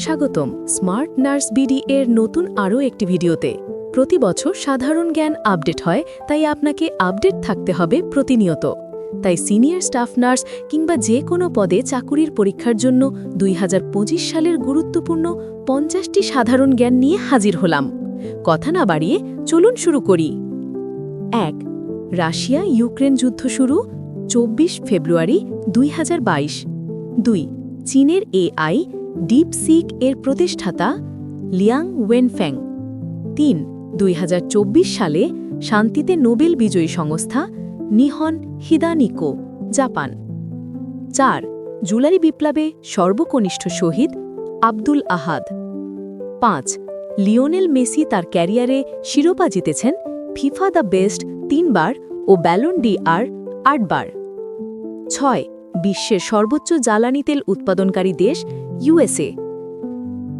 স্বাগতম smart nurse BD এর নতুন আরও একটি ভিডিওতে। প্রতি বছর সাধারণ জ্ঞান আপডেট হয়, তাই আপনাকে আপডেট থাকতে হবে প্রতিনিয়ত। তাই সিনিয়র স্টাফ নার্স কিংবা যে কোনো পদে চাকুরির পরীক্ষার জন্য দুই হাজার পঁচিশ সালের গুরুত্বপূর্ণ পঞ্চাশটি সাধারণ জ্ঞান নিয়ে হাজির হলাম। কথা না বাড়িয়ে চলুন শুরু করি। এক, রাশিয়া ইউক্রেন যুদ্ধ শুরু, চব্বিশ ফেব্রুয়ারি দুই দুই, চীনের এআই ডিপসিক এর প্রতিষ্ঠাতা লিয়াং ওয়েনফ্যাং তিন, দুই সালে শান্তিতে নোবেল বিজয়ী সংস্থা নিহন হিদানিকো, জাপান। চার, জুলাই বিপ্লবে সর্বকনিষ্ঠ শহীদ আব্দুল আহাদ। পাঁচ, লিওনেল মেসি তার ক্যারিয়ারে শিরোপা জিতেছেন ফিফা দ্য বেস্ট তিনবার ও ব্যালন ডি আর আটবার। ছয়, বিশ্বের সর্বোচ্চ জ্বালানি তেল উৎপাদনকারী দেশ ইউএসএ।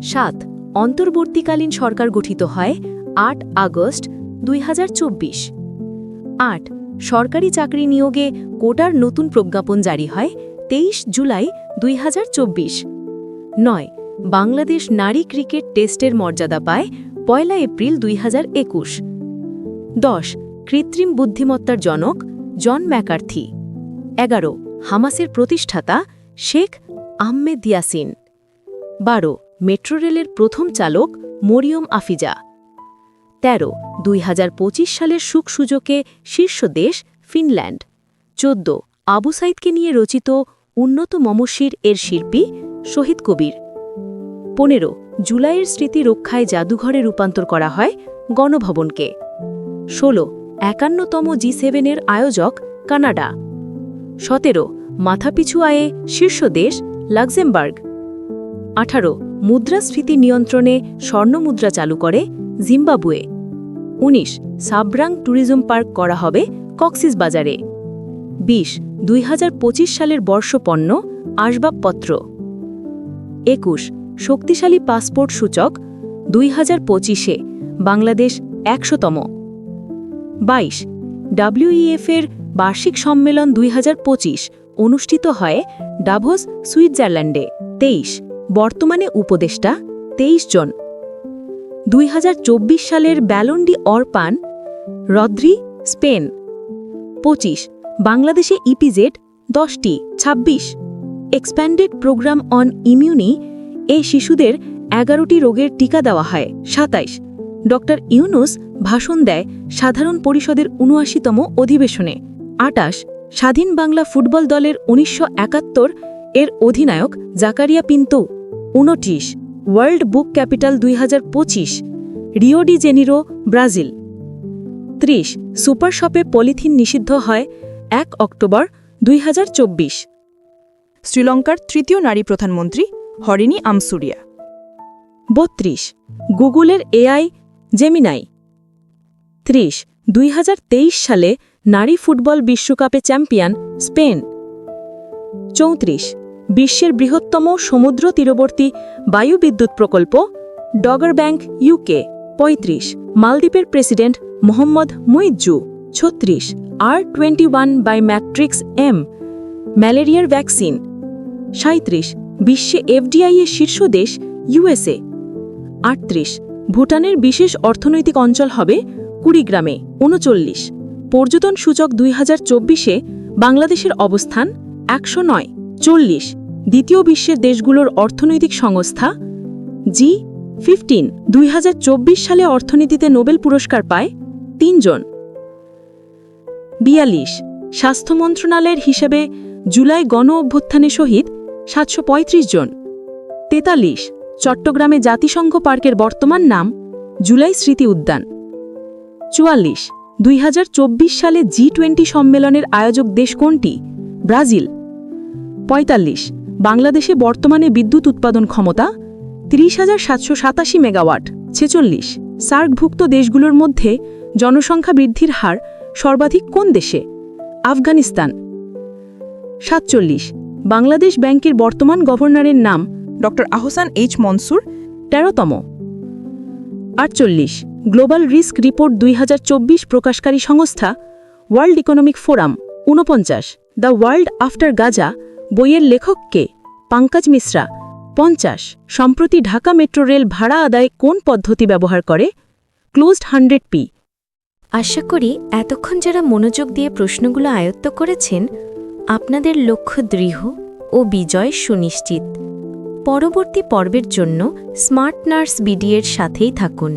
সাত, অন্তর্বর্তীকালীন সরকার গঠিত হয় আট আগস্ট দুই আট, সরকারি চাকরি নিয়োগে কোটার নতুন প্রজ্ঞাপন জারি হয় তেইশ জুলাই দুই নয়, বাংলাদেশ নারী ক্রিকেট টেস্টের মর্যাদা পায় পয়লা এপ্রিল দুই দশ, কৃত্রিম বুদ্ধিমত্তার জনক জন ম্যাকার্থি। এগারো, হামাসের প্রতিষ্ঠাতা শেখ আহমেদ ইয়াসিন। বারো, মেট্রো রেলের প্রথম চালক মরিয়ম আফিজা। ১৩ দুই হাজার পঁচিশ সালের সুখ সুযোগে শীর্ষ দেশ ফিনল্যান্ড। চোদ্দ, আবু সাইদকে নিয়ে রচিত উন্নত মমশির এর শিল্পী শহীদ কবির। পনেরো, জুলাইয়ের স্মৃতি রক্ষায় জাদুঘরে রূপান্তর করা হয় গণভবনকে। ষোলো, একান্নতম জি সেভেনের আয়োজক কানাডা। সতেরো, মাথাপিছু আয়ে শীর্ষ দেশ লাক্সেমবার্গ। আঠারো, মুদ্রাস্ফীতি নিয়ন্ত্রণে স্বর্ণমুদ্রা চালু করে জিম্বাবুয়ে। ১৯ সাবরাং ট্যুরিজম পার্ক করা হবে কক্সিস বাজারে। ২০ দুই সালের বর্ষপণ্য, আসবাবপত্র। একুশ, শক্তিশালী পাসপোর্ট সূচক, দুই হাজার পঁচিশে বাংলাদেশ একশোতম। বাইশ ডাব্লিউইএফের বার্ষিক সম্মেলন দুই হাজার পঁচিশ অনুষ্ঠিত হয় ডাভোস সুইজারল্যান্ডে তেইশ বর্তমানে উপদেষ্টা তেইশ জন। দুই হাজার চব্বিশ সালের ব্যালন্ডি অর পান রদ্রি, স্পেন। পঁচিশ, বাংলাদেশে ইপিজেড, দশটি ২৬ এক্সপ্যান্ডেড প্রোগ্রাম অন ইমিউনি, এ শিশুদের এগারোটি রোগের টিকা দেওয়া হয়। সাতাইশ ড ইউনুস ভাষণ দেয় সাধারণ পরিষদের উনআশিতম অধিবেশনে। আটাশ, স্বাধীন বাংলা ফুটবল দলের উনিশশো একাত্তর এর অধিনায়ক জাকারিয়া পিন্তু উনত্রিশ ওয়ার্ল্ড বুক ক্যাপিটাল দুই হাজার পঁচিশ রিও ডি জেনিরো ব্রাজিল ত্রিশ সুপার শপে পলিথিন নিষিদ্ধ হয় এক অক্টোবর দুই হাজার চব্বিশ। শ্রীলঙ্কার তৃতীয় নারী প্রধানমন্ত্রী হরিণী আমসুরিয়া। বত্রিশ গুগলের এআই জেমিনাই ত্রিশ দুই সালে নারী ফুটবল বিশ্বকাপে চ্যাম্পিয়ন স্পেন। চৌত্রিশ বিশ্বের বৃহত্তম সমুদ্র তীরবর্তী বায়ুবিদ্যুৎ প্রকল্প, ডগার ব্যাংক ইউকে ৩৫ মালদ্বীপের প্রেসিডেন্ট মোহাম্মদ মুইজ্জু, ছত্রিশ R twenty one by matrix M ম্যালেরিয়ার ভ্যাকসিন সাঁত্রিশ বিশ্বে এফডিআই এর শীর্ষ দেশ ইউএসএ আটত্রিশ, ভুটানের বিশেষ অর্থনৈতিক অঞ্চল হবে কুড়িগ্রামে, উনচল্লিশ, পর্যটন সূচক দুই হাজার চব্বিশে বাংলাদেশের অবস্থান একশো নয়, চল্লিশ দ্বিতীয় বিশ্বের দেশগুলোর অর্থনৈতিক সংস্থা জি ফিফটিন, দুই হাজার চব্বিশ সালে অর্থনীতিতে নোবেল পুরস্কার পায় তিনজন। বিয়াল্লিশ, স্বাস্থ্য মন্ত্রণালয়ের হিসেবে জুলাই গণ অভ্যুত্থানে শহীদ সাতশো পঁয়ত্রিশ জন। তেতাল্লিশ, চট্টগ্রামে জাতিসংঘ পার্কের বর্তমান নাম জুলাই স্মৃতি উদ্যান। চুয়াল্লিশ, দুই সালে জি টোয়েন্টি সম্মেলনের আয়োজক দেশ কোনটি? ব্রাজিল। পঁয়তাল্লিশ বাংলাদেশে বর্তমানে বিদ্যুৎ উৎপাদন ক্ষমতা তিরিশ হাজার সাতশো সাতাশি মেগাওয়াট, ছেচল্লিশ। সার্কভুক্ত দেশগুলোর মধ্যে জনসংখ্যা বৃদ্ধির হার সর্বাধিক কোন দেশে? আফগানিস্তান। সাতচল্লিশ। বাংলাদেশ ব্যাংকের বর্তমান গভর্নরের নাম ড আহসান এইচ মনসুর, তেরোতম। আটচল্লিশ। গ্লোবাল রিস্ক রিপোর্ট দুই হাজার চব্বিশ প্রকাশকারী সংস্থা ওয়ার্ল্ড ইকোনমিক ফোরাম, ঊনপঞ্চাশ। দ্য ওয়ার্ল্ড আফটার গাজা বইয়ের লেখককে পাঙ্কাজ মিশ্রা, পঞ্চাশ, সম্প্রতি ঢাকা মেট্রো রেল ভাড়া আদায় কোন পদ্ধতি ব্যবহার করে? Closed hundred P. আশা করি এতক্ষণ যারা মনোযোগ দিয়ে প্রশ্নগুলো আয়ত্ত করেছেন, আপনাদের লক্ষ্য দৃঢ় ও বিজয় সুনিশ্চিত। পরবর্তী পর্বের জন্য স্মার্ট নার্স বিডিএর সাথেই থাকুন।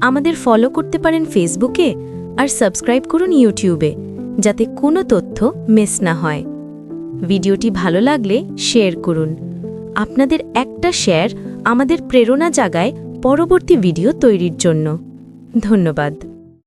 আমাদের ফলো করতে পারেন ফেসবুকে আর সাবস্ক্রাইব করুন ইউটিউবে, যাতে কোনো তথ্য মিস না হয়। ভিডিওটি ভালো লাগলে শেয়ার করুন। আপনাদের একটা শেয়ার আমাদের প্রেরণা জাগায় পরবর্তী ভিডিও তৈরির জন্য। ধন্যবাদ।